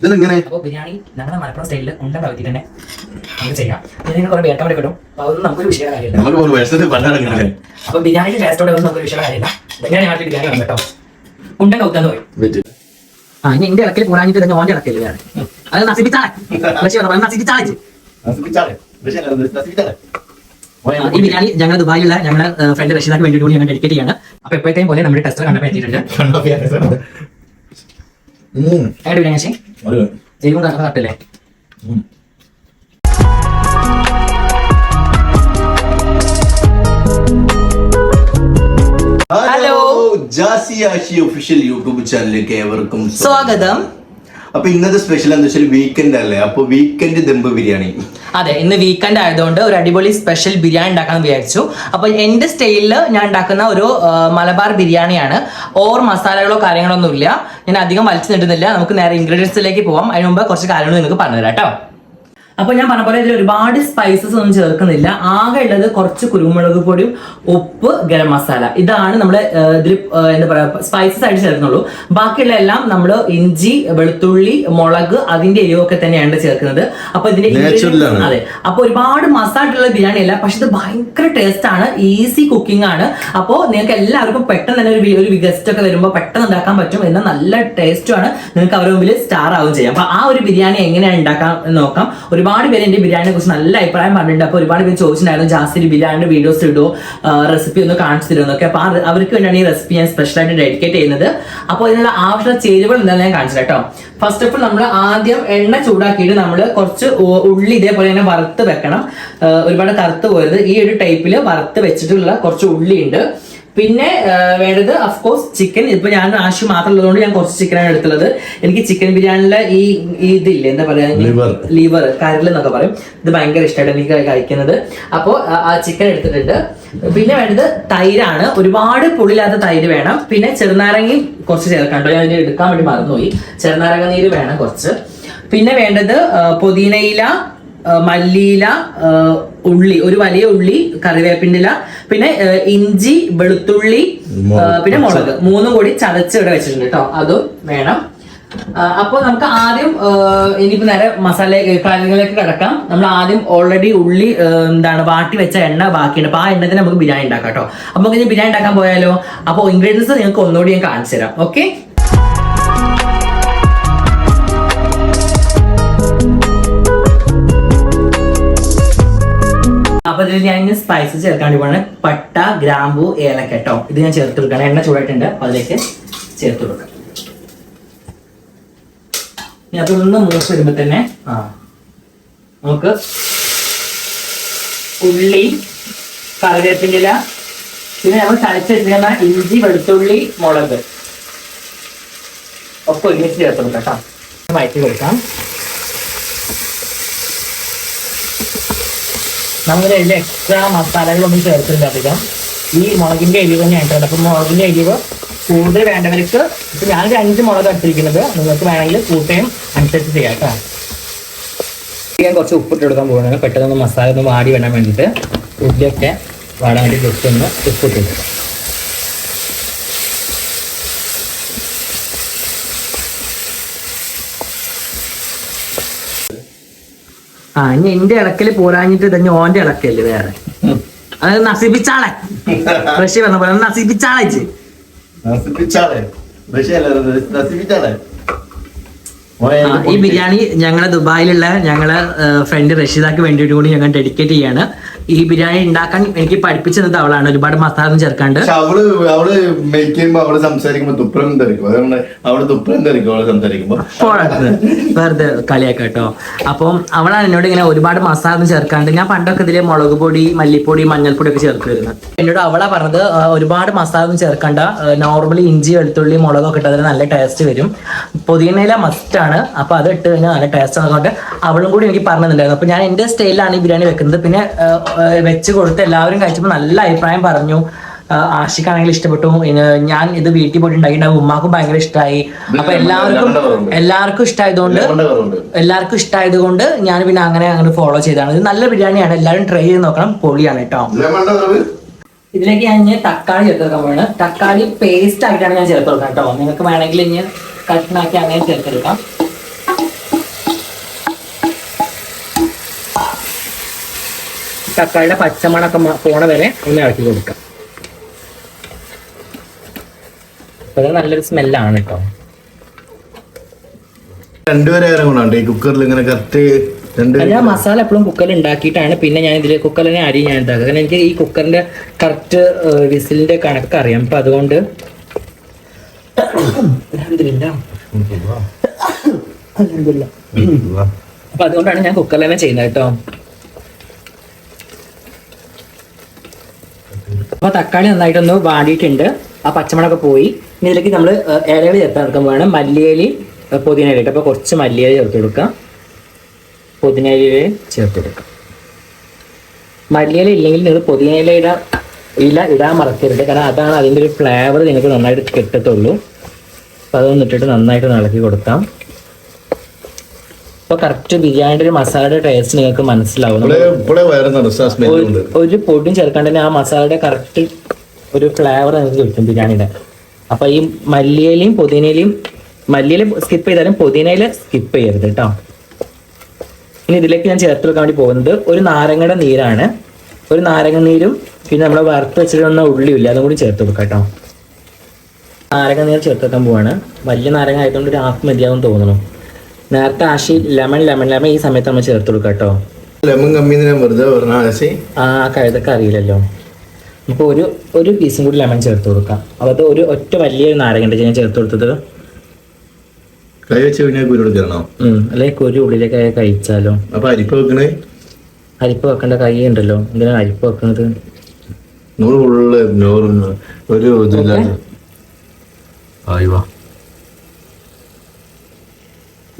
ഇതെങ്ങനെ അപ്പോൾ ബിരിയാണി നമ്മുടെ മലപ്പുറം സ്റ്റൈലിൽ ഉണ്ട കവത്തി തന്നെ. നമുക്ക് ചെയ്യാം. ഇതിന് കുറെ വേട്ടം അപ്പോൾ അതൊന്നും നമുക്കൊരു വിഷയ കാര്യമില്ല. നമുക്ക് ഒരു പണ്ടാണ് അപ്പോൾ ബിരിയാണിയുടെ ടേസ്റ്റോടെ ഒന്നും നമുക്കൊരു വിഷയ കാര്യമില്ല. നാട്ടിൽ ബിരിയാണി വന്നു കേട്ടോ. ഉണ്ട കൗത്താന്ന് പോയി ആ ഇനി എന്റെ ഇടക്കിൽ കൂടാഞ്ഞിട്ട് തന്നെ ഓന്റെ ഇടക്കില്ല വേറെ അത് നസിപ്പിച്ചാളെ പക്ഷേ നസിപ്പിച്ചാളെ ഈ ബിരിയാണി ഞങ്ങൾ ദുബായിലുള്ള ഞങ്ങളുടെ ഫ്രണ്ട് റഷീദാക്ക് വേണ്ടി കൂടി ഞങ്ങൾ ഡെഡിക്കേറ്റ് ചെയ്യാണ്. അപ്പൊ എപ്പോഴത്തെയും പോലെ നമ്മുടെ ടെസ്റ്റർ കണ്ടപ്പോൾ എത്തിയിട്ടുണ്ട് ബിരിയാണി ചേച്ചി ഒരു. എരിവും കറക്റ്റല്ലേ hello. Jasi Ashi official YouTube ചാനലിലേക്ക് ഏവർക്കും സ്വാഗതം. അപ്പൊ ഇന്നത്തെ സ്പെഷ്യൽ എന്താ വെച്ചാൽ വീക്കെൻഡ് അല്ലേ? അപ്പൊ വീക്കെൻഡ് ദമ്പ് ബിരിയാണി? അതെ ഇന്ന് വീക്കെൻഡ് ആയതുകൊണ്ട് ഒരു അടിപൊളി സ്പെഷ്യൽ ബിരിയാണി ഉണ്ടാക്കാൻ വിചാരിച്ചു. അപ്പൊ എന്റെ സ്റ്റൈലിൽ ഞാൻ ഉണ്ടാക്കുന്ന ഒരു മലബാർ ബിരിയാണിയാണ്. ഓർ മസാലകളോ കാര്യങ്ങളോ ഒന്നുമില്ല ഞാൻ അധികം വലിച്ചു നിട്ടുന്നില്ല. നമുക്ക് നേരെ ഇൻഗ്രീഡിയൻസിലേക്ക് പോവാം. അതിന് മുമ്പ് കുറച്ച് കാര്യങ്ങൾ നിങ്ങൾക്ക് പറഞ്ഞുതരാം കേട്ടോ. അപ്പൊ ഞാൻ പറഞ്ഞ പോലെ ഇതിൽ ഒരുപാട് സ്പൈസസ് ഒന്നും ചേർക്കുന്നില്ല. ആകെ ഉള്ളത് കുറച്ച് കുരുമുളക് പൊടിയും ഉപ്പ് ഗരം മസാല. ഇതാണ് നമ്മൾ ഇതിൽ എന്താ പറയുക സ്പൈസസ് ആയിട്ട് ചേർക്കുന്നുള്ളൂ. ബാക്കിയുള്ള എല്ലാം നമ്മൾ ഇഞ്ചി വെളുത്തുള്ളി മുളക് അതിന്റെ എരിവൊക്കെ തന്നെയാണ് ചേർക്കുന്നത്. അപ്പൊ ഇതിന്റെ അതെ. അപ്പൊ ഒരുപാട് മസാലയിട്ടുള്ള ബിരിയാണി അല്ല പക്ഷെ ഇത് ഭയങ്കര ടേസ്റ്റ് ആണ്. ഈസി കുക്കിംഗ് ആണ്. അപ്പോൾ നിങ്ങൾക്ക് എല്ലാവർക്കും പെട്ടെന്ന് തന്നെ ഒരു ഒരു ഗസ്റ്റ് ഒക്കെ വരുമ്പോൾ പെട്ടെന്ന് ഉണ്ടാക്കാൻ പറ്റും എന്നാൽ നല്ല ടേസ്റ്റും ആണ് നിങ്ങൾക്ക് അവരുടെ മുമ്പിൽ സ്റ്റാർ ആവുകയും ചെയ്യാം. അപ്പൊ ആ ഒരു ബിരിയാണി എങ്ങനെയാണ് ഉണ്ടാക്കാൻ എന്ന് നോക്കാം. ഒരുപാട് പേര് എന്റെ ബിരിയാണിനെ കുറിച്ച് നല്ല അഭിപ്രായം പറഞ്ഞിട്ടുണ്ട്. അപ്പൊ ഒരുപാട് പേര് ചോദിച്ചിട്ടുണ്ടായിരുന്നു ജാസ്തി ബിരിയാണിയുടെ വീഡിയോസ് ഇടുമോ റെസിപ്പി ഒന്ന് കാണിച്ചു തരുമെന്നൊക്കെ അപ്പൊ ആ അവർക്ക് വേണ്ടിയാണ് ഈ റെസിപ്പി ഞാൻ സ്പെഷ്യൽ ആയിട്ട് ഡെഡിക്കേറ്റ് ചെയ്യുന്നത്. അപ്പോൾ ഇതിനുള്ള ആവശ്യമുള്ള ചേരുവകൾ എന്താണെന്ന് ഞാൻ കാണിച്ചു കേട്ടോ. ഫസ്റ്റ് ഓഫ് ഓൾ നമ്മൾ ആദ്യം എണ്ണ ചൂടാക്കിയിട്ട് നമ്മൾ കുറച്ച് ഉള്ളി ഇതേപോലെ തന്നെ വറുത്ത് വെക്കണം. ഒരുപാട് കറുത്ത് പോയത് ഈ ഒരു ടൈപ്പിൽ വറുത്ത് വെച്ചിട്ടുള്ള കുറച്ച് ഉള്ളി ഉണ്ട് പിന്നെ വേണ്ടത് അഫ്കോഴ്സ് ചിക്കൻ ഇപ്പൊ ഞാൻ ആശു മാത്രം ഉള്ളതുകൊണ്ട് ഞാൻ കുറച്ച് ചിക്കനാണ് എടുത്തുള്ളത്. എനിക്ക് ചിക്കൻ ബിരിയാണിയിലെ ഈ ഇതില്ലേ എന്താ പറയാ. ലിവർ കരൽ എന്നൊക്കെ പറയും. ഇത് ഭയങ്കര ഇഷ്ടമായിട്ട് എനിക്ക് കഴിക്കുന്നത്. അപ്പോൾ ആ ചിക്കൻ എടുത്തിട്ടുണ്ട്. പിന്നെ വേണ്ടത് തൈരാണ്. ഒരുപാട് പുളിയില്ലാത്ത തൈര് വേണം. പിന്നെ ചെറുനാരങ്ങയും കുറച്ച് ചേർക്കാം കേട്ടോ. ഞാൻ എടുക്കാൻ വേണ്ടി മറന്നുപോയി. ചെറുനാരങ്ങ നീര് വേണം കുറച്ച്. പിന്നെ വേണ്ടത് പുതിനയില മല്ലിയില ഉള്ളി ഒരു വലിയ ഉള്ളി കറിവേപ്പിന്റെ ഇല പിന്നെ ഇഞ്ചി വെളുത്തുള്ളി പിന്നെ മുളക്. മൂന്നും കൂടി ചതച്ച് ഇവിടെ വെച്ചിട്ടുണ്ട് കേട്ടോ. അതും വേണം. അപ്പോൾ നമുക്ക് ആദ്യം ഇനിയിപ്പോ നേരെ മസാല കാര്യങ്ങളിലേക്ക് കിടക്കാം. നമ്മൾ ആദ്യം ഓൾറെഡി ഉള്ളി എന്താണ് വാട്ടി വെച്ച എണ്ണ ബാക്കിയുണ്ട്. അപ്പൊ ആ എണ്ണത്തിന് നമുക്ക് ബിരിയാണി ഉണ്ടാക്കാം കേട്ടോ. അപ്പൊ നമുക്ക് ഇനി ബിരിയാണി ഉണ്ടാക്കാൻ പോയാലോ? അപ്പോൾ ഇൻഗ്രീഡിയൻസ് നിങ്ങൾക്ക് ഒന്നുകൂടി ഞാൻ കാണിച്ചു തരാം ഓക്കെ അപ്പൊ ഇതിൽ ഞാൻ ഇനി സ്പൈസസ് ചേർക്കാൻ വേണ്ടി പോകണം പട്ട ഗ്രാമ്പു ഏലക്ക കേട്ടോ ഇത് ഞാൻ ചേർത്ത് കൊടുക്കണം. എണ്ണ ചൂടായിട്ടുണ്ട്. അപ്പൊ അതിലേക്ക് ചേർത്ത് കൊടുക്കാം. ഇനി അതൊന്ന് മൂസ് വരുമ്പോ തന്നെ ആ നമുക്ക് ഉള്ളി കറിവേപ്പിന്റെ ഇല പിന്നെ നമ്മൾ ചതച്ച് ഇഞ്ചി വെളുത്തുള്ളി മുളക്. ഒക്കെ ഒരുമിച്ച് ചേർത്ത് കൊടുക്കാം കേട്ടോ വയറ്റി കൊടുക്കാം. നമ്മൾ ഇതിൽ എക്സ്ട്രാ മസാലകളൊന്നും ചേർത്തില്ല അധികം. ഈ മുളകിന്റെ എരിവ് തന്നെ ആയിട്ടുണ്ട് അപ്പൊ മുളകിന്റെ എരിവ് കൂടുതൽ വേണ്ടവർക്ക് ഇപ്പൊ ഞാൻ അഞ്ച് മുളക് എടുത്തിരിക്കുന്നത്. നിങ്ങൾക്ക് വേണമെങ്കിൽ കൂട്ടയും അനുസരിച്ച് ചെയ്യാം കേട്ടോ. ഞാൻ കുറച്ച് ഉപ്പിട്ട് കൊടുക്കാൻ പോകുന്നത് പെട്ടെന്ന് മസാല ഒന്ന് വാടി വേണം വേണ്ടിയിട്ട് ഉള്ളിയൊക്കെ വാടാൻ വേണ്ടി ജസ്റ്റ് ഒന്ന് ഉപ്പിട്ട് കൊടുക്കാം ആ ഇനി എന്റെ ഇളക്കൽ പോരാഞ്ഞിട്ട് ഇതഞ്ഞ ഓന്റെ ഇളക്കല്ലേ വേറെ. അത് നസിപ്പിച്ചാളെ റഷ്യ വന്ന പോലെ നസിപ്പിച്ചാളെ ഈ ബിരിയാണി ഞങ്ങളെ ദുബായിലുള്ള ഞങ്ങളെ ഫ്രണ്ട് റഷീദാക്ക് വേണ്ടിയിട്ട് കൂടി ഞങ്ങൾ ഡെഡിക്കേറ്റ് ചെയ്യാണ്. ഈ ബിരിയാണി ഉണ്ടാക്കാൻ എനിക്ക് പഠിപ്പിച്ചു തന്നത് അവളാണ്. ഒരുപാട് മസാല ചേർക്കാണ്ട്. പക്ഷെ അവൾ അവൾ മേക്ക് ചെയ്യുമ്പോ അവൾ സംസാരിക്കുമ്പോ തുപ്പലം തെറിക്കും അതുകൊണ്ട് അവൾ തുപ്പലം തെറിക്കും അവൾ സംസാരിക്കുമ്പോ. വെറുതെ കളിയാക്കട്ടോ അപ്പം അവളാണ് എന്നോട് ഇങ്ങനെ ഒരുപാട് മസാല ചേർക്കാണ്ട്. ഞാൻ പണ്ടൊക്കെ ഇതിലെ മുളക് പൊടി മല്ലിപ്പൊടി മഞ്ഞൾപ്പൊടി ഒക്കെ ചേർത്ത് വരുന്നത് എന്നോട് അവളാ പറഞ്ഞത് ആ, ഒരുപാട് മസാല ഒന്നും ചേർക്കണ്ട നോർമലി ഇഞ്ചി വെളുത്തുള്ളി മുളകൊക്കെ ഇട്ട് അതിന് നല്ല ടേസ്റ്റ് വരും. പുതിയനയില മസ്റ്റ് ആണ്. അപ്പൊ അത് ഇട്ട് കഴിഞ്ഞാൽ നല്ല ടേസ്റ്റ് ആണെന്നുകൊണ്ട് അവളും കൂടി എനിക്ക് പറഞ്ഞിട്ടുണ്ടായിരുന്നു. അപ്പൊ ഞാൻ എന്റെ സ്റ്റൈലിലാണ് ഈ ബിരിയാണി വെക്കുന്നത്. പിന്നെ ആ, വെച്ച് കൊടുത്ത് എല്ലാവരും കഴിച്ചപ്പോൾ നല്ല അഭിപ്രായം പറഞ്ഞു. ആശിക്കാണെങ്കിൽ ആഷിക്കാണെങ്കിൽ ഇഷ്ടപ്പെട്ടു ഞാൻ ഇത് വീട്ടിൽ പോയിട്ട് ഉണ്ടാക്കിയിട്ടുണ്ടാവും ഉമ്മാക്കും ഭയങ്കര ഇഷ്ടമായി അപ്പൊ എല്ലാവർക്കും എല്ലാവർക്കും ഇഷ്ടമായതുകൊണ്ട് എല്ലാവർക്കും ഇഷ്ടമായത് കൊണ്ട് ഞാൻ പിന്നെ അങ്ങനെ അങ്ങനെ ഫോളോ ചെയ്താണ് ഇത് നല്ല ബിരിയാണിയാണ്. എല്ലാവരും ട്രൈ ചെയ്ത് നോക്കണം. പൊളിയാണ് കേട്ടോ. ഇതിലേക്ക് ഞാൻ ഇനി തക്കാളി ചേർത്ത് കൊടുക്കാൻ പോവാണ്. തക്കാളി പേസ്റ്റ് ആയിട്ടാണ് ഞാൻ ചേർത്ത് കൊടുക്കാം കേട്ടോ. നിങ്ങൾക്ക് വേണമെങ്കിൽ ഇനി കഷ്ണാക്കി അങ്ങനെ ചേർത്തെടുക്കാം തക്കാളിയുടെ പച്ചമണൊക്കെ പോണ വരെ ഒന്ന് ഇളക്കി കൊടുക്കാം. അപ്പൊ നല്ലൊരു സ്മെല്ലാണ് കേട്ടോ രണ്ടുപേരെ ഇറങ്ങണുണ്ട് ഈ കുക്കറിൽ ഇങ്ങനെ കറക്റ്റ് രണ്ട് ഞാൻ മസാല എപ്പോഴും കുക്കറിൽ ഉണ്ടാക്കിയിട്ടാണ്. പിന്നെ ഞാൻ ഇതിൽ കുക്കറിനെ അരി ഞാൻ ഉണ്ടാക്കുക കാരണം എനിക്ക് ഈ കുക്കറിന്റെ കറക്റ്റ് വിസിലിന്റെ കണക്ക് അറിയാം. അപ്പൊ അതുകൊണ്ട് അൽഹംദുലില്ലാ. അൽഹംദുലില്ലാ. അപ്പൊ അതുകൊണ്ടാണ് ഞാൻ കുക്കറിൽ തന്നെ ചെയ്യുന്നത് കേട്ടോ അപ്പൊ തക്കാളി നന്നായിട്ടൊന്ന് വാടിയിട്ടുണ്ട്. ആ പച്ചമുളകൊക്കെ പോയി. ഇതിലേക്ക് നമ്മൾ ഇലകൾ ചേർത്ത് വേണം മല്ലിയേലി പുതിന ഇലയിട്ട് അപ്പൊ കുറച്ച് മല്ലിയില ചേർത്ത് കൊടുക്കാം. പുതിന ഇല ചേർത്ത് കൊടുക്കാം. മല്ലിയില ഇല്ലെങ്കിൽ നിങ്ങൾ പുതിന ഇലയുടെ ഇല ഇടാൻ മറക്കരുത്. കാരണം അതാണ് അതിന്റെ ഒരു ഫ്ലേവർ നിങ്ങൾക്ക് നന്നായിട്ട് കിട്ടത്തുള്ളൂ. അപ്പൊ അതൊന്നിട്ടിട്ട് നന്നായിട്ട് ഇളക്കി കൊടുക്കാം. അപ്പൊ കറക്റ്റ് ബിരിയാണിയുടെ ഒരു മസാലയുടെ ടേസ്റ്റ് നിങ്ങൾക്ക് മനസ്സിലാവും. ഒരു- പൊടിയും ചേർക്കാണ്ട് തന്നെ ആ മസാലയുടെ കറക്റ്റ് ഒരു ഫ്ലേവർ നിങ്ങൾക്ക് കിട്ടും ബിരിയാണിയുടെ. അപ്പൊ ഈ മല്ലിയിലയും പുതിനയിലയും മല്ലിയില സ്കിപ്പ് ചെയ്താലും പുതിനയില സ്കിപ്പ് ചെയ്യരുത് കേട്ടോ. ഇനി ഇതിലേക്ക് ഞാൻ ചേർത്ത് വെക്കാൻ വേണ്ടി പോകുന്നത് ഒരു നാരങ്ങയുടെ നീരാണ്. ഒരു നാരങ്ങ നീരും പിന്നെ നമ്മൾ വറുത്ത് വെച്ചിരുന്ന ഉള്ളിയില്ല അതും കൂടി ചേർത്ത് വെക്കാം കേട്ടോ. നാരങ്ങ നീര് ചേർത്ത് വെക്കാൻ പോവാണ്. വലിയ നാരങ്ങ ആയതുകൊണ്ട് ഒരു ആത്മതിയാവും തോന്നണം തോന്നുന്നു. നേരത്തെ ആശി ലെമൺ ലെമൺ ലെമൺ ഈ സമയത്ത് നമ്മൾ ചേർത്ത് കൊടുക്കാം കേട്ടോ. ലെമൺ കമ്മി വെറുതെ പറഞ്ഞ ആശി. ആ കഴുതൊക്കെ അറിയില്ലല്ലോ. അപ്പോൾ ഒരു ഒരു പീസും കൂടി ലെമൺ ചേർത്ത് കൊടുക്കാം. അപ്പോൾ അത് ഒരു ഒറ്റ വലിയൊരു നാരങ്ങ ഞാൻ ചേർത്ത് കൊടുത്തത്. കൈ വെച്ച് കുരുടുക്കണോ ഉം, അല്ലെങ്കിൽ ഒരു ഉള്ളിലേക്ക് കഴിച്ചാലോ? അപ്പൊ അരിപ്പ വെക്കണേ? അരിപ്പ് വെക്കേണ്ട കൈ ഉണ്ടല്ലോ. എന്തിനാണ് അരിപ്പ് വെക്കണത്? നൂറ് ഉള്ള നൂറ് ഒരു ഇതില്ലാതെ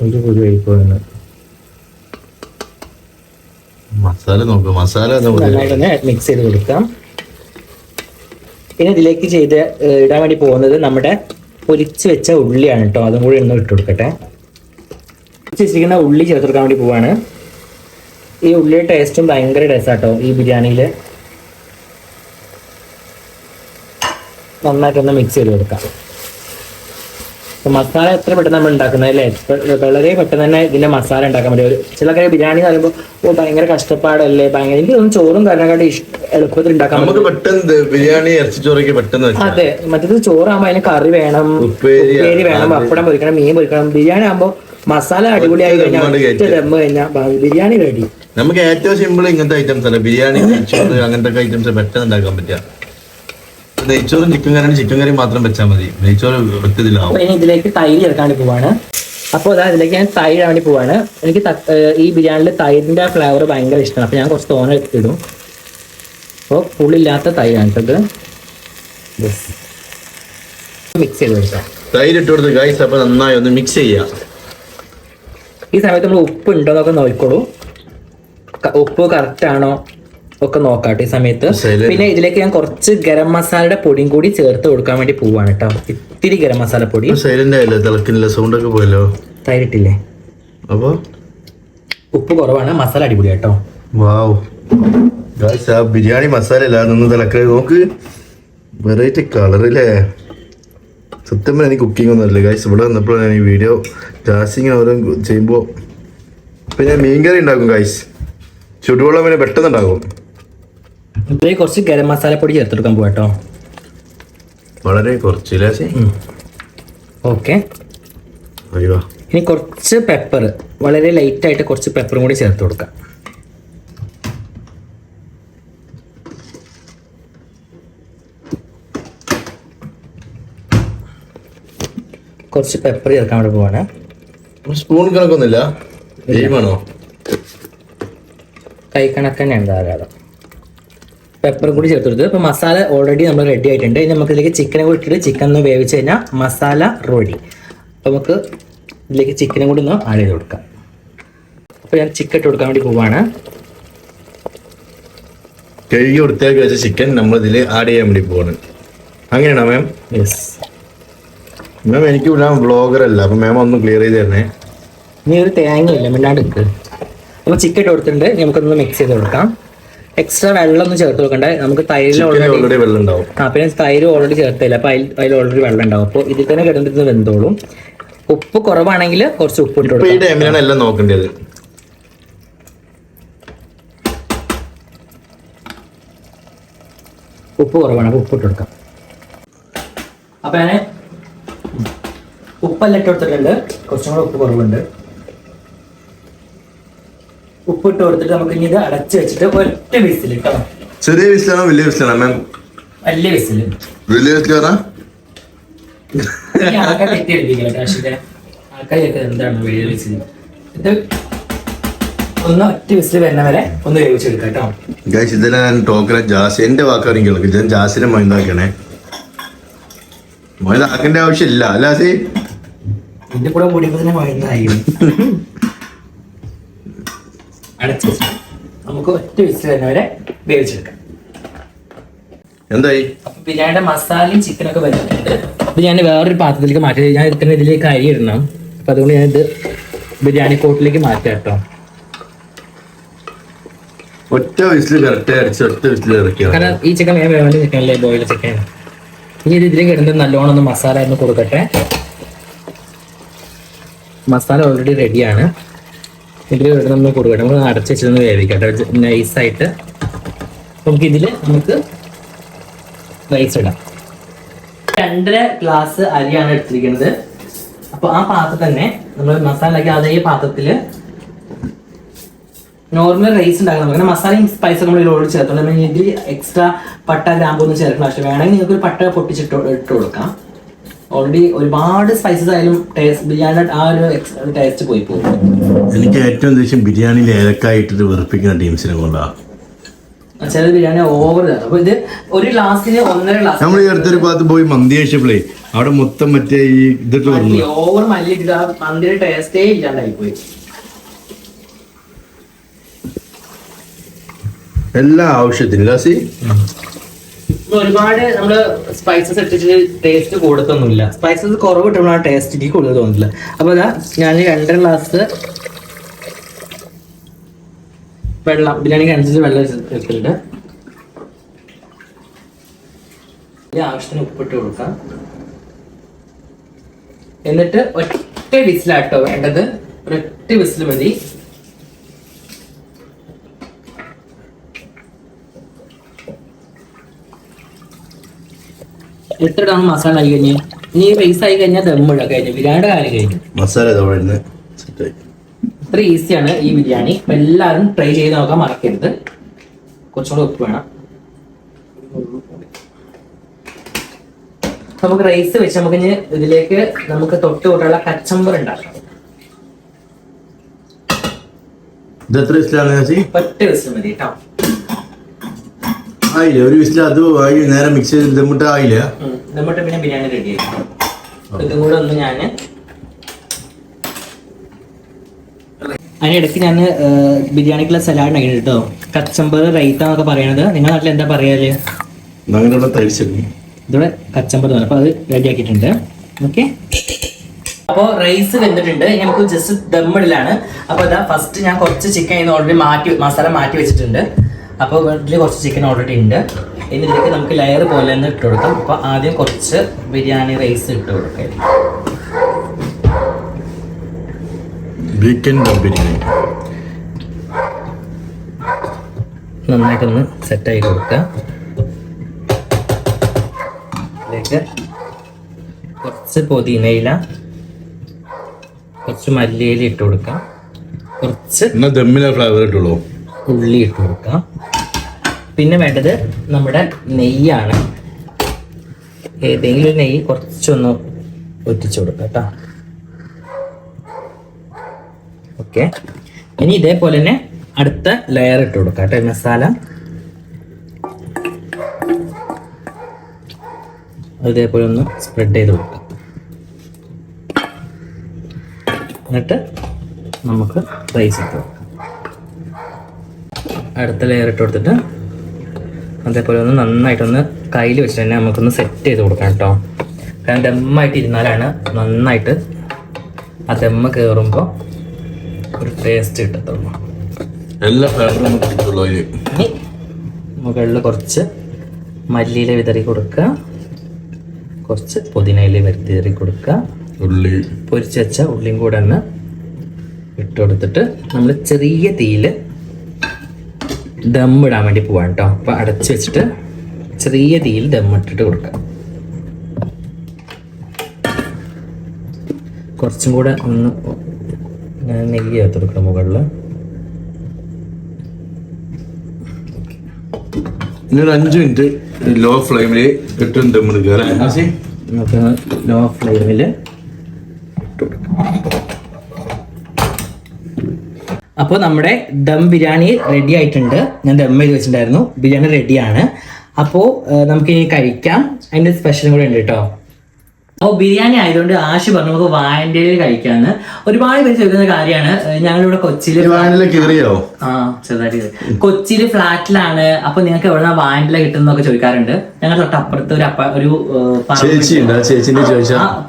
കുരു കഴിക്കുന്നത് മസാല നോക്ക് മസാല മിക്സ് ചെയ്ത് കൊടുക്കാം. പിന്നെ ഇതിലേക്ക് ചെയ്ത് ഇടാൻ വേണ്ടി പോകുന്നത് നമ്മുടെ പൊരിച്ച് വെച്ച ഉള്ളിയാണ് കേട്ടോ. അതും കൂടി ഒന്ന് ഇട്ട് കൊടുക്കട്ടെ. വെച്ചിരിക്കുന്ന ഉള്ളി ചേർത്ത് കൊടുക്കാൻ വേണ്ടി പോവാണ്. ഈ ഉള്ളിയുടെ ടേസ്റ്റും ഭയങ്കര ടേസ്റ്റാട്ടോ ഈ ബിരിയാണിയിൽ നന്നായിട്ടൊന്ന് മിക്സ് ചെയ്ത് കൊടുക്കാം. മസാല എത്ര പെട്ടെന്ന് നമ്മൾ ഉണ്ടാക്കുന്നത് അല്ലേ? വളരെ പെട്ടെന്ന് തന്നെ ഇതിന്റെ മസാല ഉണ്ടാക്കാൻ പറ്റും. ചില കാര്യം ബിരിയാണി എന്ന് പറയുമ്പോൾ ഓ ഭയങ്കര കഷ്ടപ്പാടല്ലേ ഭയങ്കര എനിക്ക് തോന്നുന്നു ചോറും കറിനെക്കാട്ടി എളുപ്പത്തിൽ ഉണ്ടാക്കാൻ നമുക്ക് പെട്ടെന്ന് ബിരിയാണി ഇറച്ചിച്ചോറൊക്കെ പെട്ടെന്ന് അതെ മറ്റേത് ചോറാകുമ്പോൾ അതിന് കറി വേണം ഉപ്പേരി, വേണം അപ്പടം പപ്പടം പൊരിക്കണം മീൻ പൊരിക്കണം. ബിരിയാണി ആകുമ്പോൾ മസാല അടിപൊളിയായി കഴിഞ്ഞാൽ ദമ്മ് കഴിഞ്ഞാൽ ബിരിയാണി റെഡി നമുക്ക് ഏറ്റവും സിമ്പിൾ ഇങ്ങനത്തെ ഐറ്റംസ് അല്ല? ബിരിയാണി അങ്ങനത്തെ ഐറ്റംസ് പെട്ടെന്ന് ഉണ്ടാക്കാൻ പറ്റുക. നെയ്ച്ചോറും ചിക്കൻ കറിയും ചിക്കൻ കറി മാത്രം വെച്ചാൽ മതി. നെയ്ച്ചോറ് അപ്പൊ ഇനി ഇതിലേക്ക് തൈര് ചേർക്കാൻ പോവാണ്. അപ്പോൾ അതാ ഇതിലേക്ക് ഞാൻ തൈര് വേണ്ടി പോവാണ്. എനിക്ക് ഈ ബിരിയാണിയിൽ തൈരിന്റെ ഫ്ലേവർ ഭയങ്കര ഇഷ്ടമാണ് അപ്പൊ ഞാൻ കുറച്ച് തോന ഇടും അപ്പോൾ പുളില്ലാത്ത തൈരാണ് കേട്ടത് മിക്സ് ചെയ്ത് കൊടുക്കാം തൈര് ഇട്ട് കൊടുത്ത് ഗൈസ് അപ്പൊ നന്നായി ഒന്ന് മിക്സ് ചെയ്യാം. ഈ സമയത്ത് നമ്മൾ ഉപ്പ് ഉണ്ടോ എന്നൊക്കെ നോക്കിക്കോളൂ ഉപ്പ് കറക്റ്റ് ആണോ? ഒക്കെ നോക്കാം ഈ സമയത്ത്. പിന്നെ ഇതിലേക്ക് ഞാൻ കുറച്ച് ഗരം മസാലയുടെ പൊടിയും കൂടി ചേർത്ത് കൊടുക്കാൻ വേണ്ടി പോവാണ് കേട്ടോ. ഇത്തിരി ഗരം മസാല പൊടി. സൗണ്ട് ഒക്കെ പോയല്ലോ? തൈരിട്ടില്ലേ? അപ്പൊ? ഉപ്പ് കുറവാണ് മസാല അടിപൊളി കേട്ടോ. വാവ്. ആ ബിരിയാണി മസാല നിന്ന് നോക്ക്. വെറൈറ്റി കളറില്ലേ സത്യം പറഞ്ഞാൽ എനിക്ക് കുക്കിംഗ് ഒന്നും അല്ലേ. ഗൈസ് ഇവിടെ വന്നപ്പോഴാണ് ഈ വീഡിയോ ജാസിങ്ങനെ ഓരോ ചെയ്യുമ്പോൾ പിന്നെ മീൻകറി ഉണ്ടാക്കും ഗൈസ് ചുടുവെള്ളം പിന്നെ പെട്ടെന്ന് ഉണ്ടാകും ഇതിലേക്ക് കുറച്ച് ഗരം മസാല പൊടി ചേർത്തെടുക്കാൻ പോകട്ടോ കേട്ടോ വളരെ കുറച്ചില്ലേ? ശരി ഓക്കെ. ഇനി കുറച്ച് പെപ്പർ വളരെ ലൈറ്റ് ആയിട്ട് കുറച്ച് പെപ്പറും കൂടി ചേർത്ത് കൊടുക്കാം. കുറച്ച് പെപ്പർ ചേർക്കാൻ വേണ്ടി പോവാണ്. സ്പൂൺ കണക്കൊന്നുമില്ല. കൈ കണക്ക് തന്നെ ധാരാളം. പെപ്പറും കൂടി ചേർത്ത് കൊടുത്ത് അപ്പോൾ മസാല ഓൾറെഡി നമ്മൾ റെഡി ആയിട്ടുണ്ട്. ഇനി നമുക്ക് ഇതിലേക്ക് ചിക്കനെ കൂടി ഇട്ടിട്ട് ചിക്കൻ ഒന്ന് വേവിച്ച് കഴിഞ്ഞാൽ മസാല റെഡി അപ്പോൾ നമുക്ക് ഇതിലേക്ക് ചിക്കനും കൂടി ഒന്ന് ആഡ് ചെയ്ത് കൊടുക്കാം. അപ്പോൾ ഞാൻ ചിക്കൻ ഇട്ട് കൊടുക്കാൻ വേണ്ടി പോവാണ്. കഴുകി വൃത്തിയാക്കി വെച്ച ചിക്കൻ നമ്മൾ ഇതിൽ ആഡ് ചെയ്യാൻ വേണ്ടി പോവാണ്. അങ്ങനെയാണോ മാം യെസ് മാം എനിക്ക് ഞാൻ വ്ലോഗർ അല്ല. അപ്പൊ മാം ഒന്ന് ക്ലിയർ ചെയ്ത് തരണേ. ഇനി ഒരു തേങ്ങയില്ല മിണ്ടാണ്ട് അപ്പോൾ ചിക്കൻ ഇട്ട് കൊടുത്തിട്ടുണ്ട്. നമുക്കൊന്ന് മിക്സ് ചെയ്ത് കൊടുക്കാം. എക്സ്ട്രാ വെള്ളം ഒന്നും ചേർത്ത് വെക്കണ്ടേ. നമുക്ക് തൈര് ഓൾറെഡി വെള്ളം ഉണ്ടാവും ആ പിന്നെ തൈര് ഓൾറെഡി ചേർത്തില്ല. അപ്പൊ അതിൽ അതിൽ ഓൾറെഡി വെള്ളം ഉണ്ടാവും അപ്പോൾ ഇതിൽ തന്നെ കിടന്നിട്ട് വെന്തോളും. ഉപ്പ് കുറവാണെങ്കിൽ കുറച്ച് ഉപ്പ് ഇട്ട് കൊടുക്കാം. എല്ലാം നോക്കേണ്ടത്. ഉപ്പ് കുറവാണ് അപ്പോൾ ഉപ്പ് ഇട്ട് കൊടുക്കാം. അപ്പോൾ ഞാൻ ഉപ്പെല്ലാം ഇട്ട് കൊടുത്തിട്ടുണ്ട്. കുറച്ചും കൂടെ ഉപ്പ് കുറവുണ്ട്. ഉപ്പ് ഇട്ട് കൊടുത്തിട്ട് നമുക്ക് ഇനി ഇത് അടച്ചു വെച്ചിട്ട് ഒറ്റ വിസിൽ കേട്ടോ ചെറിയ വിസിലാണോ വലിയ വിസിലാണോ മാം വലിയ വിസിൽ വലിയ വിസിൽ പറഞ്ഞാ? ആൾക്കാർ തെറ്റി എടുപ്പിക്കില്ല കാശിന്റെ ആൾക്കാരൊക്കെ എന്താണ് വലിയ വിസിൽ ഇത് ഒന്ന് ഒറ്റ വിസിൽ വരുന്ന വരെ ഒന്ന് വേവിച്ചെടുക്കാം കേട്ടോ ഗൈസ് ഇതെല്ലാം ഞാൻ ടോക്കണ ജാസ് എന്റെ വാക്കാണ് കേൾക്കും. ഞാൻ ജാസിനെ മൈന്താക്കണേ. മൈന്താക്കേണ്ട ആവശ്യമില്ല അല്ലാസി എന്റെ കൂടെ കൂടിയപ്പോ തന്നെ മഴന്നായി അടച്ചു നമുക്ക് ഒറ്റ വിസിൽ തന്നെ വരെ വേവിച്ചെടുക്കാം. എന്തായി? അപ്പൊ ബിരിയാണിയുടെ മസാലയും ചിക്കനൊക്കെ വരുന്നുണ്ട് അപ്പൊ ഞാൻ വേറൊരു പാത്രത്തിലേക്ക് മാറ്റി. ഞാൻ ഇത്ര ഇതിലേക്ക് അരി ഇടണം. അപ്പൊ അതുകൊണ്ട് ഞാൻ ഇത് ബിരിയാണി കോട്ടിലേക്ക് മാറ്റാം കേട്ടോ. ഒറ്റ വിസിൽ കറക്റ്റ് അരച്ച് ഒറ്റ വിസിൽ ഇറക്കിയാണ് കാരണം ഈ ചിക്കൻ ഞാൻ വേണ്ട ചിക്കൻ അല്ലേ? ബോയിലർ ചിക്കൻ ഇനി ഇത് ഇതിലേക്ക് ഇടുന്നത് നല്ലോണം ഒന്ന് മസാല ഒന്ന് കൊടുക്കട്ടെ. മസാല ഓൾറെഡി റെഡിയാണ് ഇതിൽ ഇവിടെ നമ്മൾ കൊടുക്കട്ടെ നമ്മൾ അടച്ച് വെച്ചിരുന്ന് വേവിക്കട്ടെ നൈസായിട്ട് നമുക്ക് ഇതിൽ നമുക്ക് റൈസ് ഇടാം. രണ്ടര ഗ്ലാസ് അരിയാണ് എടുത്തിരിക്കുന്നത്. അപ്പോൾ ആ പാത്രം തന്നെ നമ്മൾ മസാല ആക്കി അതേ പാത്രത്തിൽ നോർമൽ റൈസ് ഉണ്ടാക്കാൻ നമുക്ക്. മസാലയും സ്പൈസ് നമ്മൾ ഇതിലോട് ചേർത്തോണ്ട് ഇതിൽ എക്സ്ട്രാ പട്ട ഗ്രാമ്പൊന്നും ചേർക്കണം ആവശ്യം വേണമെങ്കിൽ നിങ്ങൾക്ക് ഒരു പട്ട പൊട്ടിച്ചിട്ട് ഇട്ട് കൊടുക്കാം. ഓൾറെഡി ഒരുപാട് സ്പൈസസ് ആയാലും ടേസ്റ്റ് ബിരിയാണി ആ ഒരു ടേസ്റ്റ് പോയി പോകും എനിക്ക് ഏറ്റവും ദേഷ്യം ബിരിയാണിയിൽ ഏലക്കായിട്ട് വെറുപ്പിക്കുന്ന ടീംസിനെ കൊണ്ടാണ് ചില ബിരിയാണി ഓവർ അപ്പൊ ഇത് ഒരു ഗ്ലാസ്സിന് ഒന്നര ഗ്ലാസ് നമ്മൾ ഈ അടുത്തൊരു ഭാഗത്ത് പോയി മന്തി കഴിച്ചപ്പോഴേ അവിടെ മൊത്തം മറ്റേ ഈ ഇതിട്ട് ഓവർ ആ മന്തിയുടെ ടേസ്റ്റേ ഇല്ലാണ്ടായി പോയി. എല്ലാ ആവശ്യത്തിനും ലാസി? ഒരുപാട് നമ്മൾ സ്പൈസസ് ഇട്ടിട്ട് ടേസ്റ്റ് കൊടുത്തൊന്നുമില്ല സ്പൈസസ് കുറവ് കിട്ടുമ്പോഴാണ് ടേസ്റ്റ് എനിക്ക് കൂടുതൽ തോന്നില്ല അപ്പൊ അതാ ഞാൻ രണ്ടര ഗ്ലാസ് വെള്ളം ബിരിയാണിക്ക് അനുസരിച്ച് വെള്ളം എടുത്തിട്ടുണ്ട്. ആവശ്യത്തിന് ഉപ്പിട്ട് കൊടുക്കാം. എന്നിട്ട് ഒറ്റ വിസിലാട്ടോ വേണ്ടത്. ഒരൊറ്റ വിസിൽ മതി. എത്ര ഇടാണ് മസാല ആയി കഴിഞ്ഞ്? ഇനി റൈസ് ആയി കഴിഞ്ഞാൽ ദമ്മിട കഴിഞ്ഞു. ബിരിയാണിയുടെ കാര്യം കഴിഞ്ഞു. മസാല ഇത്ര ഈസിയാണ് ഈ ബിരിയാണി. അപ്പൊ എല്ലാവരും ട്രൈ ചെയ്ത് നോക്കാൻ മറക്കരുത്. കുറച്ചുകൂടെ ഉപ്പ് വേണം. നമുക്ക് റൈസ് വെച്ച് നമുക്ക് ഇനി ഇതിലേക്ക് നമുക്ക് തൊട്ട് തൊട്ടുള്ള കച്ചമ്പർ ഉണ്ടാക്കാം. ഒറ്റ വിസിൽ മതി കേട്ടോ. ആയില്ലേ? ഒരു വിസിൽ അത് ആയി നേരെ മിക്സ് ചെയ്ത് ദമ്മിട്ട് ആയില്ല? എന്നിട്ട് പിന്നെ ബിരിയാണി റെഡി ആയി. ഇതും കൂടെ ഒന്ന് ഞാൻ അതിനിടയ്ക്ക് ഞാൻ ബിരിയാണിക്കുള്ള സലാഡ് ഉണ്ടാക്കി കേട്ടോ. കച്ചമ്പർ റൈത്ത എന്നൊക്കെ പറയണത്. നിങ്ങളുടെ നാട്ടിൽ എന്താ പറയാൽ? ഇതോടെ കച്ചമ്പർ അപ്പോൾ അത് റെഡി ആക്കിയിട്ടുണ്ട്. ഓക്കെ. അപ്പോൾ റൈസ് വെന്തിട്ടുണ്ട്. നമുക്ക് ജസ്റ്റ് ദമ്മിടലാണ് അപ്പോൾ ഇതാ ഫസ്റ്റ് ഞാൻ കുറച്ച് ചിക്കൻ ഓൾറെഡി മാറ്റി മസാല മാറ്റി വെച്ചിട്ടുണ്ട്. അപ്പോൾ ഇതിൽ കുറച്ച് ചിക്കൻ ഓൾറെഡി ഉണ്ട് ഇനി ഇതിലേക്ക് നമുക്ക് ലെയർ പോലെ തന്നെ ഇട്ട് കൊടുക്കാം. അപ്പോൾ ആദ്യം കുറച്ച് ബിരിയാണി റൈസ് ഇട്ട് കൊടുക്കാം നന്നായിട്ടൊന്ന് സെറ്റായി കൊടുക്കുക ഇതിലേക്ക് കുറച്ച് പുതിനയില കുറച്ച് മല്ലിയില ഇട്ട് കൊടുക്കാം. കുറച്ച് ദമ്മിലെ ഫ്ലേവർ ഇട്ടുള്ളൂ ഉള്ളി ഇട്ട് കൊടുക്കാം. പിന്നെ വേണ്ടത് നമ്മുടെ നെയ്യാണ്. ഏതെങ്കിലും നെയ്യ് കുറച്ചൊന്ന് ഒറ്റിച്ചു കൊടുക്കാം കേട്ടോ. ഓക്കെ. ഇനി ഇതേപോലെ തന്നെ അടുത്ത ലെയർ ഇട്ട് കൊടുക്കാം കേട്ടോ മസാല. ഇതേപോലെ ഒന്ന് സ്പ്രെഡ് ചെയ്ത് കൊടുക്കാം. എന്നിട്ട് നമുക്ക് റൈസ് ഇട്ട് കൊടുക്കാം. അടുത്ത ലെയർ ഇട്ട് കൊടുത്തിട്ട് അതേപോലെ ഒന്ന് നന്നായിട്ടൊന്ന് കയ്യിൽ വെച്ചിട്ട് തന്നെ നമുക്കൊന്ന് സെറ്റ് ചെയ്ത് കൊടുക്കണം കേട്ടോ കാരണം ദമ്മായിട്ട് ഇരുന്നാലാണ് നന്നായിട്ട് ആ ദമ്മ കയറുമ്പോൾ ഒരു ടേസ്റ്റ് കിട്ടത്തുള്ളൂ. എല്ലാ ഫ്ലേവറും മുകളിൽ കുറച്ച് മല്ലിയില വിതറി കൊടുക്കുക. കുറച്ച് പുതിനയില വിതറി കൊടുക്കുക. ഉള്ളി. പൊരിച്ച് വെച്ച ഉള്ളിയും കൂടെ ഒന്ന് ഇട്ട് കൊടുത്തിട്ട് നമ്മൾ ചെറിയ തീയിൽ ദമ്മിടാൻ വേണ്ടി പോവാണ് കേട്ടോ അപ്പോൾ അടച്ച് വെച്ചിട്ട് ചെറിയ തീയിൽ ദം ദമ്മിട്ടിട്ട് കൊടുക്കുക കുറച്ചും കൂടെ ഒന്ന് നെയ്യ് ചേർത്ത് കൊടുക്കണം മുകളിൽ. ഇനി ഒരു അഞ്ച് മിനിറ്റ് ലോ ഫ്ലെയിമിൽ ഇട്ട് ദമ്മെടുക്കുക അല്ലേ? നമുക്ക് ലോ ഫ്ലെയിമിൽ അപ്പോൾ നമ്മുടെ ദം ബിരിയാണി റെഡി ആയിട്ടുണ്ട്. ഞാൻ ദം ചെയ്ത് വെച്ചിട്ടുണ്ടായിരുന്നു. ബിരിയാണി റെഡിയാണ് അപ്പോൾ നമുക്ക് ഇനി കഴിക്കാം. അതിന്റെ സ്പെഷ്യലും കൂടെ ഉണ്ട് കേട്ടോ. അപ്പോൾ ബിരിയാണി ആയതുകൊണ്ട് ആശു പറഞ്ഞു നമുക്ക് വായന്റെയിൽ കഴിക്കാന്ന്. ഒരുപാട് പേര് ചോദിക്കുന്ന കാര്യമാണ് ഞങ്ങളിവിടെ കൊച്ചിയിൽ ആ ചെറുതായിട്ട് കൊച്ചിയിൽ ഫ്ലാറ്റിലാണ് അപ്പൊ നിങ്ങൾക്ക് എവിടെ നിന്നാ വാനില കിട്ടുന്നൊക്കെ ചോദിക്കാറുണ്ട്. ഞങ്ങൾ തൊട്ടപ്പുറത്ത് ഒരു അപ്പ ഒരു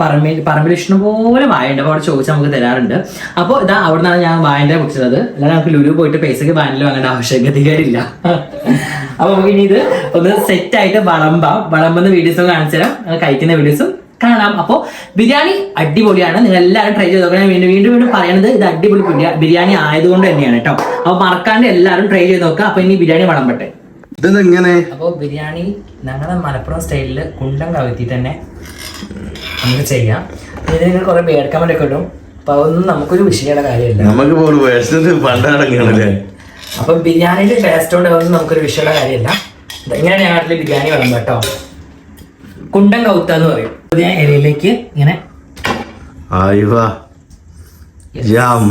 പറമ്പിൽ പറമ്പിൽ ഇഷ്ടംപോലെ വായുണ്ട് അപ്പൊ അവിടെ ചോദിച്ചാൽ നമുക്ക് തരാറുണ്ട്. അപ്പോൾ ഇതാ അവിടെ നിന്നാണ് ഞാൻ വായന്റെ കുടിച്ചത്. അല്ലാതെ നമുക്ക് ലുലു പോയിട്ട് പൈസക്ക് വാനില വാങ്ങേണ്ട ആവശ്യകതയില്ല അപ്പൊ നമുക്ക് ഇനി ഇത് ഒന്ന് സെറ്റ് ആയിട്ട് വളമ്പാം. വളമ്പുന്ന വീഡിയോസും കാണിച്ചു തരാം കഴിക്കുന്ന വീഡിയോസും കാണാം. അപ്പോൾ ബിരിയാണി അടിപൊളിയാണ്. നിങ്ങൾ എല്ലാവരും ട്രൈ ചെയ്ത് നോക്കണം. വീണ്ടും വീണ്ടും വീണ്ടും പറയുന്നത് ഇത് അടിപൊളി ബിരിയാ- ബിരിയാണി ആയതുകൊണ്ട് തന്നെയാണ് കേട്ടോ. അപ്പോൾ മറക്കാണ്ട് എല്ലാവരും ട്രൈ ചെയ്ത് നോക്കുക. അപ്പോൾ ഇനി ബിരിയാണി വളമ്പട്ടെ. ഇതെങ്ങനെ അപ്പോൾ ബിരിയാണി ഞങ്ങളുടെ മലപ്പുറം സ്റ്റൈലിൽ കുണ്ടം കവിത്തി തന്നെ നമുക്ക് ചെയ്യാം. ഇതിന് കുറേ ബേഡ് വേണ്ടി ഒക്കെ ഇടും. അപ്പോൾ അതൊന്നും നമുക്കൊരു വിഷയമുള്ള കാര്യമില്ല. നമുക്ക് പോലും പണ്ടടങ്ങാണല്ലേ അപ്പം ബിരിയാണിയുടെ ടേസ്റ്റ് കൊണ്ട് അതൊന്നും നമുക്കൊരു വിഷയമുള്ള കാര്യമില്ല. ഇങ്ങനെയാണ് ഞങ്ങളുടെ ബിരിയാണി വേണം കേട്ടോ. കുണ്ടം കൗത്ത എന്ന് പറയും. പുതിയ ഇലയിലേക്ക് ഇങ്ങനെ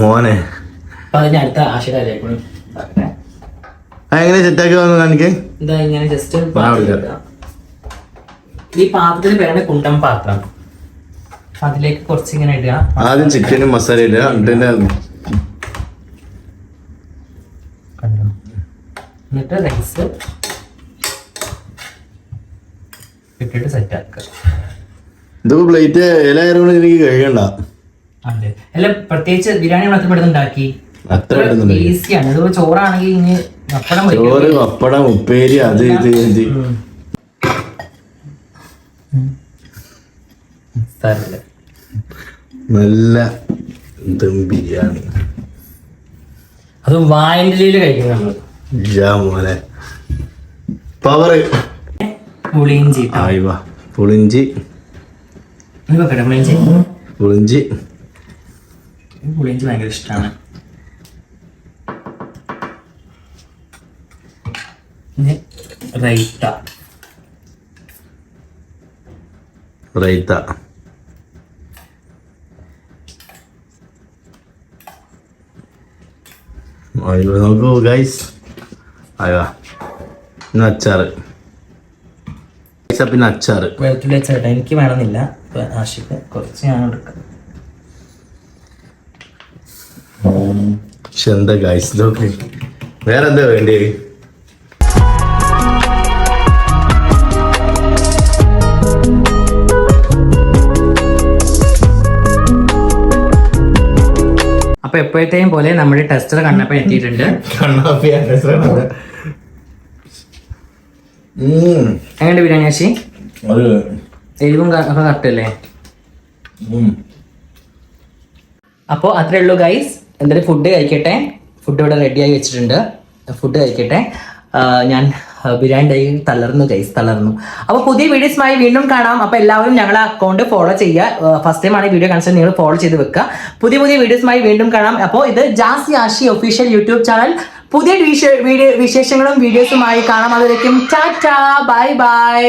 മോനെ. അപ്പം അടുത്ത ആശയത്തിലേക്ക് കൂടി ആക്കട്ടെ. ആ എങ്ങനെ സെറ്റാക്കി വന്നു എനിക്ക് ഇതാ ഇങ്ങനെ ജസ്റ്റ്. ഈ പാത്രത്തിൽ പേരാണ് കുണ്ടം പാത്രം. അതിലേക്ക് കുറച്ച് ഇങ്ങനെ ഇടുക. ആദ്യം ചിക്കനും മസാല ഇടുക. എന്നിട്ട് എന്നിട്ട് റൈസ് ഇട്ടിട്ട് സെറ്റ് ആക്കുക. ഇതിപ്പോ പ്ലേറ്റ് ഇല ആയതുകൊണ്ട് എനിക്ക് കഴിയണ്ട. അതെ. അല്ല പ്രത്യേകിച്ച് ബിരിയാണി ഉണ്ടാക്കി. അത്ര ഈസിയാണ് ചോറാണെങ്കിൽ ഇനി പപ്പടം പൊരിക്കും. ചോറ് പപ്പടം ഉപ്പേരി അത് ഇത് ഇത്. സാരമില്ല. നല്ല ദം ബിരിയാണി. അത് വായന്റലിയിൽ കഴിക്കും നമ്മൾ മോനെ. പവർ പുളിയിഞ്ചി. ആയിവാ പുളിഞ്ചി നീ വെക്കട്ടെ പുളിഞ്ചി പുളിഞ്ചി. ഈ പുളിയിഞ്ചി ഭയങ്കര ഇഷ്ടമാണ് റൈത്ത. റൈത്ത. നോക്കൂ ഗൈസ് അയ്യോ. പിന്നെ അച്ചാറ്. പിന്നെ അച്ചാറ്. വെളുത്തുള്ളി ചേട്ടാ എനിക്ക് വേണമെന്നില്ല. ആഷിക്ക് കുറച്ച് ഞാൻ എടുക്കാം പക്ഷെ എന്താ ഗൈസ് നോക്ക് വേറെ എന്താ വേണ്ടേ? അപ്പൊ എപ്പോഴത്തെയും പോലെ നമ്മുടെ ടെസ്റ്റർ കണ്ണപ്പ എത്തിയിട്ടുണ്ട് എങ്ങനെയുണ്ട് എങ്ങനെ ബിരിയാണി ആശി? എരിവും ഒക്കെ ഉം. അപ്പോൾ അത്രേ ഉള്ളൂ ഗൈസ് എന്തായാലും ഫുഡ് കഴിക്കട്ടെ. ഫുഡ് ഇവിടെ റെഡിയായി വെച്ചിട്ടുണ്ട്. ഫുഡ് കഴിക്കട്ടെ. ഞാൻ ബിരിയാണി ഡൈ തളർന്നു ഗൈസ് തളർന്നു. അപ്പോൾ പുതിയ വീഡിയോസുമായി വീണ്ടും കാണാം. അപ്പോൾ എല്ലാവരും ഞങ്ങളെ അക്കൗണ്ട് ഫോളോ ചെയ്യുക. ഫസ്റ്റ് ടൈം ആണ് ഈ വീഡിയോ കാണിച്ചത് നിങ്ങൾ ഫോളോ ചെയ്ത് വെക്കുക. പുതിയ പുതിയ വീഡിയോസുമായി വീണ്ടും കാണാം. അപ്പോൾ ഇത് Jasi Ashi official YouTube channel പുതിയ വീഡിയോ വിശേഷങ്ങളും വീഡിയോസുമായി കാണാം. അതിലേക്കും ടാറ്റ ബൈ ബൈ